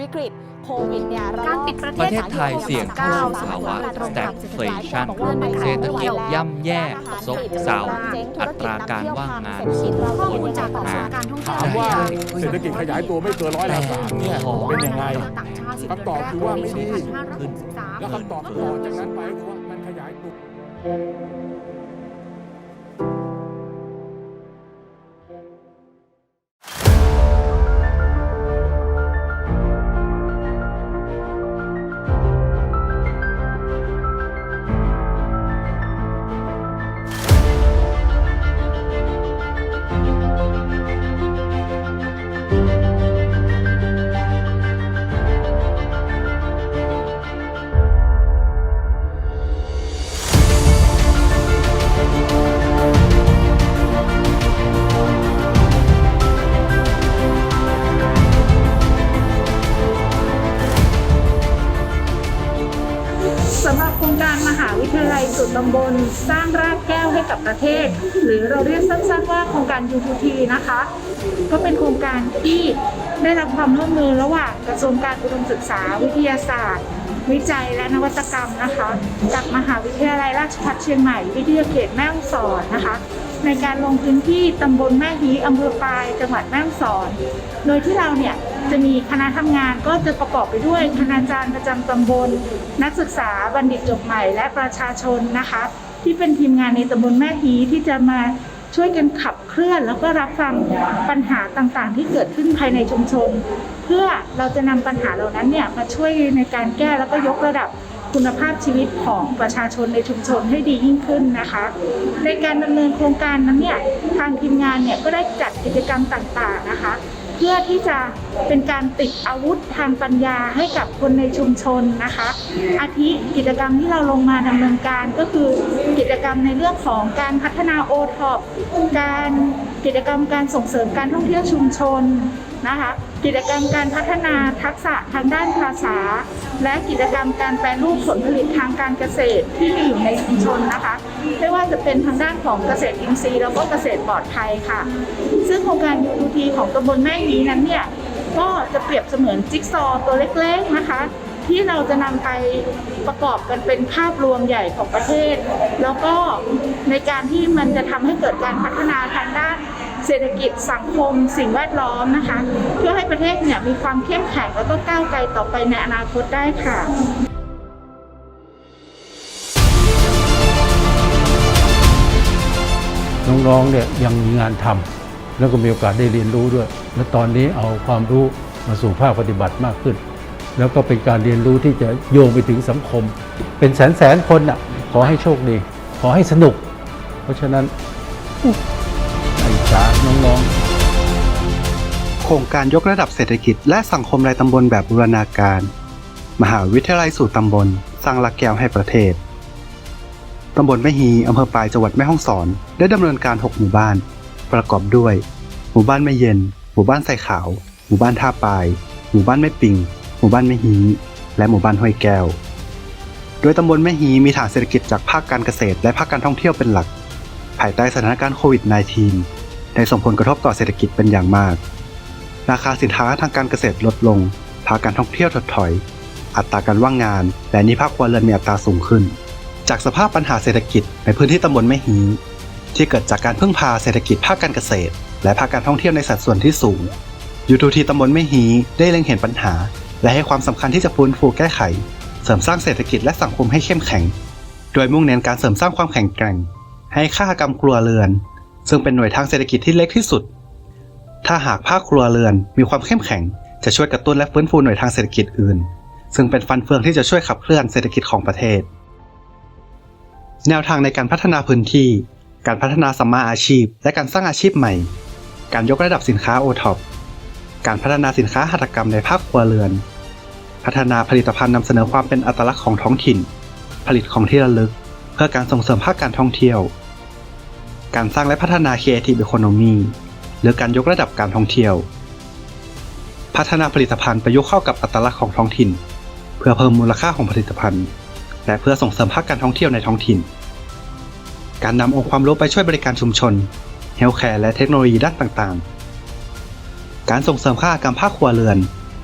วิกฤตโควิดเนี่ยการปิดประเทประศเทศไทยเสี่ยงเข้าสู่ภาวะ stagflation เศรษฐกิจย่ำแย่ซบเซาอัตราการว่างงานสูงข้อคมูลนจากกระทรวมางการท่องเที่ยวถามว่าและเศรษฐกิจขยายตัวไม่เกินร้อยละสามเนี่ยเป็นยังไงต่างชาติคำตอบคือว่าไม่ดี2563แล้วคำตอบต่อจากนั้นไปก็คือว่ามันขยายตัวำหรับโครงการมหาวิทยาลัยสุดตำบล สร้างรากแก้วให้กับประเทศ หรือเราเรียกสั้นๆว่าโครงการ UTT นะคะ ก็เป็นโครงการที่ได้รับความร่วมมือระหว่างกระทรวงการอุดมศึกษาวิทยาศาสตร์ วิจัยและนวัตกรรมนะคะกับมหาวิทยาลัยราชภัฏเชียงใหม่ วิทยาเขตแม่ฮ่องสอนนะคะ ในการลงพื้นที่ตำบลแม่ฮีอำเภอปายจังหวัดแม่ฮ่องสอน โดยที่เราเนี่ยจะมีคณะทำงานก็จะประกอบไปด้วยคณาจารย์ประจำตำบล นักศึกษาบัณฑิตจบใหม่และประชาชนนะคะ ที่เป็นทีมงานในตำบลแม่ฮีที่จะมา ช่วยกันขับเคลื่อนแล้วก็รับฟังปัญหาต่างๆ ที่เกิดขึ้นภายในชุมชน เพื่อเราจะนำปัญหาเหล่านั้นเนี่ยมาช่วยในการแก้แล้วก็ยกระดับคุณภาพชีวิตของประชาชนในชุมชนให้ดียิ่งขึ้นนะคะ ในการดำเนินโครงการนั้นเนี่ยทางทีมงานเนี่ยก็ได้จัดกิจกรรมต่างๆนะคะ พื่อที่จะเป็นการติดอาวุธทางปัญญาให้กับคนในชุมชนนะคะ อาทิกิจกรรมที่เราลงมาดำเนินการก็คือกิจกรรมในเรื่องของการพัฒนาโอท็อปการกิจกรรมการส่งเสริมการท่องเที่ยวชุมชน นะคะ กิจกรรมการพัฒนาทักษะทางด้านภาษา และกิจกรรมการแปรรูปผลผลิตทางการเกษตรที่มีอยู่ในชุมชนนะคะ ไม่ว่าจะเป็นทางด้านของเกษตรอินทรีย์แล้วก็เกษตรปลอดภัยค่ะ ซึ่งโครงการ UT ของตำบลแม่ฮีนั้นเนี่ยก็จะเปรียบเสมือนจิ๊กซอตัวเล็กๆนะคะที่เราจะนำไปประกอบกันเป็นภาพรวมใหญ่ของประเทศ แล้วก็ในการที่มันจะทำให้เกิดการพัฒนาทางด้าน เศรษฐกิจสังคม สิ่งแวดล้อมนะคะ เพื่อให้ประเทศเนี่ยมีความเข้มแข็งแล้วก็ก้าวไกลต่อไปในอนาคตได้ค่ะน้องๆเนี่ยยังมีงานทำแล้วก็มีโอกาสได้เรียนรู้ด้วย และตอนนี้เอาความรู้มาสู่ภาคปฏิบัติมากขึ้น แล้วก็เป็นการเรียนรู้ที่จะโยงไปถึงสังคม เป็นแสนแสนคนน่ะขอให้โชคดี ขอให้สนุก เพราะฉะนั้น จ้าน้องๆ โครงการยกระดับเศรษฐกิจและสังคมรายตำบลแบบบูรณาการ มหาวิทยาลัยสู่ตำบล สร้างหลักแก้วให้ประเทศ ตำบลแม่ฮีอำเภอปลายจังหวัดแม่ฮ่องสอน ได้ดำเนินการ 6 หมู่บ้าน ประกอบด้วย หมู่บ้านแม่เย็น หมู่บ้านไส่ขาว หมู่บ้านท่าปลาย หมู่บ้านแม่ปิง หมู่บ้านแม่ฮีและหมู่บ้านห้วยแก้ว โดยตำบลแม่ฮีมีฐานเศรษฐกิจจากภาคการเกษตรและภาคการท่องเที่ยวเป็นหลัก ภายใต้สถานการณ์โควิด -19 ได้ส่งผลกระทบต่อเศรษฐกิจเป็นอย่างมาก ราคาสินค้าทางการเกษตรลดลง ภาคการท่องเที่ยวถดถอย อัตราการว่างงาน และนี้ภาคครัวเรือนมีอัตราสูงขึ้น จากสภาพปัญหาเศรษฐกิจในพื้นที่ตำบลแม่ฮีที่เกิดจากการพึ่งพาเศรษฐกิจภาคการเกษตร และภาคการท่องเที่ยวในสัดส่วนที่สูงยูทูทีตำบลแม่ฮีได้เล็งเห็นปัญหา และให้ความสำคัญที่จะฟื้นฟูแก้ไข เสริมสร้างเศรษฐกิจและสังคมให้เข้มแข็ง โดยมุ่งเน้นการเสริมสร้างความแข็งแกร่ง ให้ค่ากรรมครัวเรือน ซึ่งเป็นหน่วยทางเศรษฐกิจที่เล็กที่สุด ถ้าหากภาคครัวเรือนมีความเข้มแข็ง จะช่วยกระตุ้นและฟื้นฟูหน่วยทางเศรษฐกิจอื่น ซึ่งเป็นฟันเฟืองที่จะช่วยขับเคลื่อนเศรษฐกิจของประเทศ แนวทางในการพัฒนาพื้นที่ การพัฒนาสัมมาอาชีพ และการสร้างอาชีพใหม่ การยกระดับสินค้าโอท็อปการพัฒนาสินค้าหัตถกรรมในภาคครัวเรือน พัฒนาผลิตภัณฑ์นำเสนอความเป็นอัตลักษณ์ของท้องถิ่น ผลิตของที่ระลึก เพื่อการส่งเสริมภาคการท่องเที่ยว การสร้างและพัฒนา Creative Economy หรือการยกระดับการท่องเที่ยว พัฒนาผลิตภัณฑ์ประยุกต์เข้ากับอัตลักษณ์ของท้องถิ่น เพื่อเพิ่มมูลค่าของผลิตภัณฑ์ และเพื่อส่งเสริมภาคการท่องเที่ยวในท้องถิ่น การนำองค์ความรู้ไปช่วยบริการชุมชนเฮลท์แคร์และเทคโนโลยีด้านต่างๆ การส่งเสริมค่ากรรมภาคครัวเรือน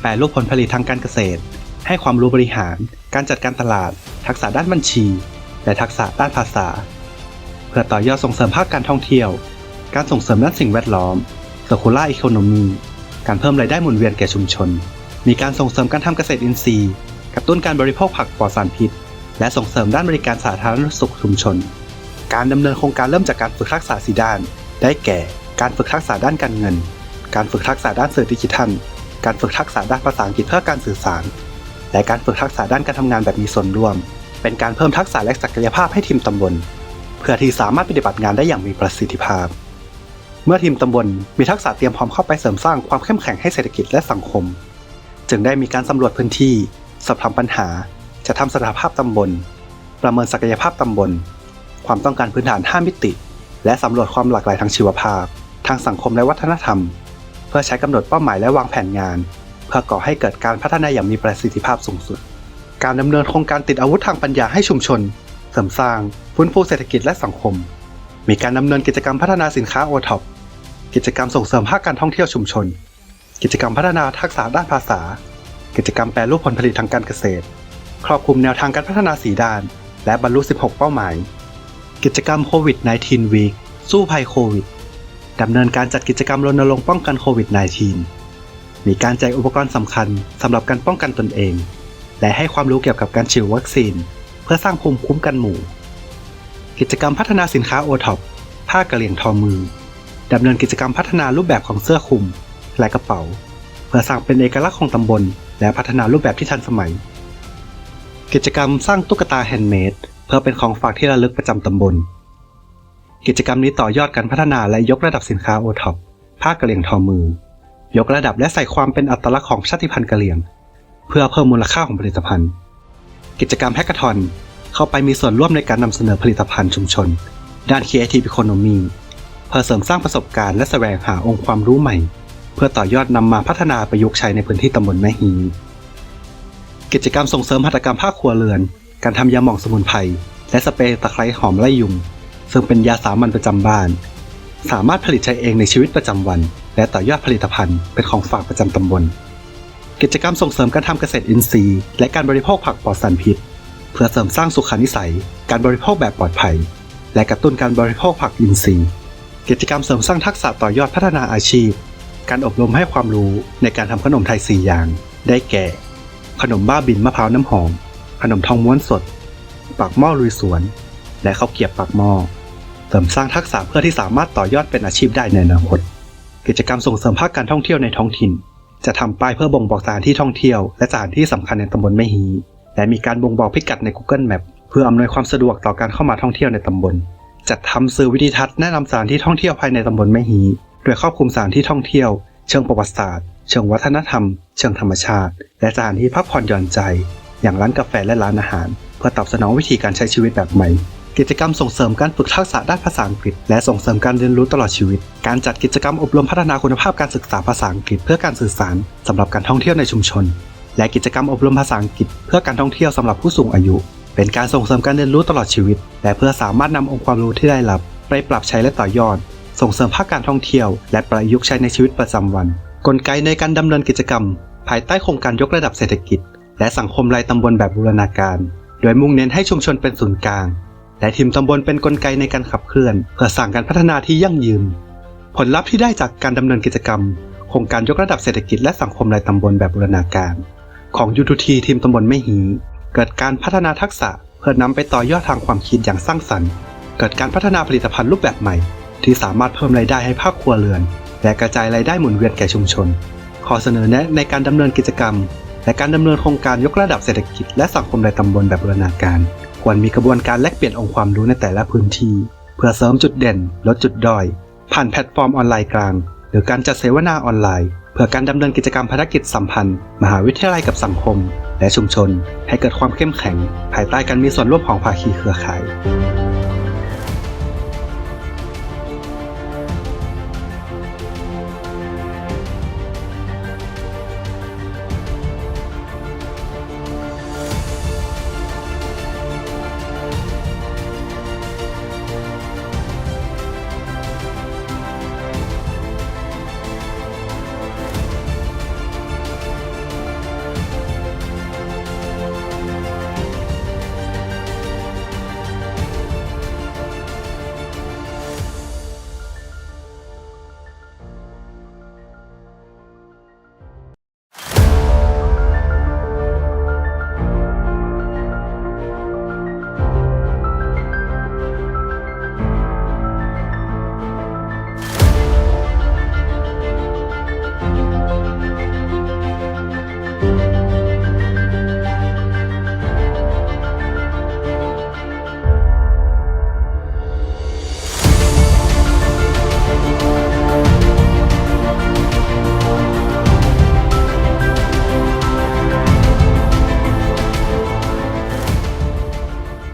แปรรูปผลผลิตทางการเกษตร ให้ความรู้บริหาร การจัดการตลาด ทักษะด้านบัญชี และทักษะด้านภาษา เพื่อต่อยอดส่งเสริมภาคการท่องเที่ยว การส่งเสริมด้านสิ่งแวดล้อม circular economy การเพิ่มรายได้หมุนเวียนแก่ชุมชน มีการส่งเสริมการทำเกษตรอินทรีย์ กระตุ้นการบริโภคผักปลอดสารพิษ และส่งเสริมด้านบริการสาธารณสุขชุมชน การดำเนินโครงการเริ่มจากการฝึกทักษะสีด้าน ได้แก่ การฝึกทักษะด้านการเงิน การฝึกทักษะด้านสื่อดิจิทัล การฝึกทักษะด้านภาษาอังกฤษเพื่อการสื่อสาร และการฝึกทักษะด้านการทำงานแบบมีส่วนร่วม เป็นการเพิ่มทักษะและศักยภาพให้ทีมตำบล เพื่อที่สามารถปฏิบัติงานได้อย่างมีประสิทธิภาพ เมื่อทีมตำบลมีทักษะเตรียมพร้อมเข้าไปเสริมสร้างความเข้มแข็งให้เศรษฐกิจและสังคม จึงได้มีการสำรวจพื้นที่สอบถามปัญหา จะทำสถานภาพตำบล ประเมินศักยภาพตำบล ความต้องการพื้นฐาน 5 มิติ และสำรวจความหลากหลายทางชีวภาพ ทางสังคมและวัฒนธรรม เพื่อใช้กำหนดเป้าหมายและวางแผนงาน เพื่อก่อให้เกิดการพัฒนาอย่างมีประสิทธิภาพสูงสุด การดำเนินโครงการติดอาวุธทางปัญญาให้ชุมชน เสริมสร้างฟื้นฟูเศรษฐกิจและสังคม มีการดำเนินกิจกรรมพัฒนาสินค้าโอท็อปกิจกรรมส่งเสริมภาคการท่องเที่ยวชุมชน กิจกรรมพัฒนาทักษะด้านภาษา กิจกรรมแปรรูปผลผลิตทางการเกษตร ครอบคลุมแนวทางการพัฒนาสีด้าน และบรรลุ 16 เป้าหมาย กิจกรรมโควิด -19 Week สู้ภัยโควิดดำเนินการจัดกิจกรรมรณรงค์ป้องกันโควิด -19 มีการแจกอุปกรณ์สำคัญสำหรับการป้องกันตนเอง และให้ความรู้เกี่ยวกับการฉีดวัคซีน เพื่อสร้างภูมิคุ้มกันหมู่ กิจกรรมพัฒนาสินค้าโอท็อปผ้ากระเหลี่ยงทอมือดำเนินกิจกรรมพัฒนารูปแบบของเสื้อคลุมและกระเป๋า เพื่อสร้างเป็นเอกลักษณ์ของตำบล และพัฒนารูปแบบที่ทันสมัย กิจกรรมสร้างตุ๊กตาแฮนด์เมดเพื่อเป็นของฝากที่ระลึกประจำตำบล กิจกรรมนี้ต่อยอดการพัฒนาและยกระดับสินค้าโอท็อปผ้ากระเหลี่ยงทอมือ ยกระดับและใส่ความเป็นอัตลักษณ์ของชาติพันธุ์กะเหรี่ยง เพื่อเพิ่มมูลค่าของผลิตภัณฑ์ กิจกรรมแฮกเกอร์ทอนเข้าไปมีส่วนร่วมในการนำเสนอผลิตภัณฑ์ชุมชน ด้าน Creative Economy เพื่อเสริมสร้างประสบการณ์และแสวงหาองค์ความรู้ใหม่ เพื่อต่อยอดนำมาพัฒนาประยุกต์ใช้ในพื้นที่ตำบลแม่ฮี กิจกรรมส่งเสริมหัตถกรรมภาคครัวเรือน การทำยาหม่องสมุนไพรและสเปรย์ตะไคร้หอมไล่ยุง ซึ่งเป็นยาสามัญประจำบ้าน สามารถผลิตใช้เองในชีวิตประจำวัน และต่อยอดผลิตภัณฑ์เป็นของฝากประจำตำบล กิจกรรมส่งเสริมการทำเกษตรอินทรีย์ และการบริโภคผักปลอดสารพิษ เพื่อเสริมสร้างสุขนิสัย การบริโภคแบบปลอดภัย และกระตุ้นการบริโภคผักอินทรีย์ กิจกรรมเสริมสร้างทักษะต่อยอดพัฒนาอาชีพ การอบรมให้ความรู้ในการทำขนมไทย 4 อย่าง ได้แก่ ขนมบ้าบินมะพร้าวน้ำหอม ขนมทองม้วนสด ปากหม้อลุยสวน และข้าวเกียบปากหม้อเสริมสร้างทักษะเพื่อที่สามารถต่อยอดเป็นอาชีพได้ในอนาคต กิจกรรมส่งเสริมภาคการท่องเที่ยวในท้องถิ่น จะทำป้ายเพื่อบ่งบอกสถานที่ท่องเที่ยวและสถานที่สำคัญในตำบลแม่ฮีและมีการบ่งบอกพิกัดใน Google Map เพื่ออำนวยความสะดวกต่อการเข้ามาท่องเที่ยวในตำบล จัดทำสื่อวิดีทัศน์แนะนำสถานที่ท่องเที่ยวภายในตำบลแม่ฮีโดยครอบคลุมสถานที่ท่องเที่ยว เชิงประวัติศาสตร์ เชิงวัฒนธรรม เชิงธรรมชาติ และสถานที่พักผ่อนหย่อนใจ อย่างร้านกาแฟและร้านอาหาร เพื่อตอบสนองวิธีการใช้ชีวิตแบบใหม่ กิจกรรมส่งเสริมการฝึกทักษะด้านภาษาอังกฤษ และส่งเสริมการเรียนรู้ตลอดชีวิต การจัดกิจกรรมอบรมพัฒนาคุณภาพการศึกษาภาษาอังกฤษ เพื่อการสื่อสารสำหรับการท่องเที่ยวในชุมชน และกิจกรรมอบรมภาษาอังกฤษ เพื่อการท่องเที่ยวสำหรับผู้สูงอายุ เป็นการส่งเสริมการเรียนรู้ตลอดชีวิต และเพื่อสามารถนำองค์ความรู้ที่ได้รับ ไปปรับใช้และต่อยอด ส่งเสริมภาคการท่องเที่ยว และประยุกต์ใช้ในชีวิตประจำวัน กลไกในการดำเนินกิจกรรม ภายใต้โครงการยกระดับเศรษฐกิจ และสังคมรายตำบลแบบบูรณาการ โดยมุ่งเน้นให้ชุมชนเป็นศูนย์กลาง และทีมตำบลเป็นกลไกในการขับเคลื่อน เพื่อสร้างการพัฒนาที่ยั่งยืน ผลลัพธ์ที่ได้จากการดำเนินกิจกรรม โครงการยกระดับเศรษฐกิจและสังคมรายตำบลแบบบูรณาการ ของ U2T ทีมตำบลไม่หีเกิดการพัฒนาทักษะเพื่อนำไปต่อยอดทางความคิดอย่างสร้างสรรค์ เกิดการพัฒนาผลิตภัณฑ์รูปแบบใหม่ ที่สามารถเพิ่มรายได้ให้ภาคครัวเรือน และกระจายรายได้หมุนเวียนแก่ชุมชน ขอเสนอแนะในการดำเนินกิจกรรม และการดำเนินโครงการยกระดับเศรษฐกิจและสังคมในตำบลแบบบูรณาการ ควรมีกระบวนการแลกเปลี่ยนองค์ความรู้ในแต่ละพื้นที่ เพื่อเสริมจุดเด่น ลดจุดด้อย ผ่านแพลตฟอร์มออนไลน์กลาง หรือการจัดเสวนาออนไลน์ เพื่อการดำเนินกิจกรรมภารกิจสัมพันธ์ มหาวิทยาลัยกับสังคม และชุมชน ให้เกิดความเข้มแข็ง ภายใต้การมีส่วนร่วมของภาคีเครือข่าย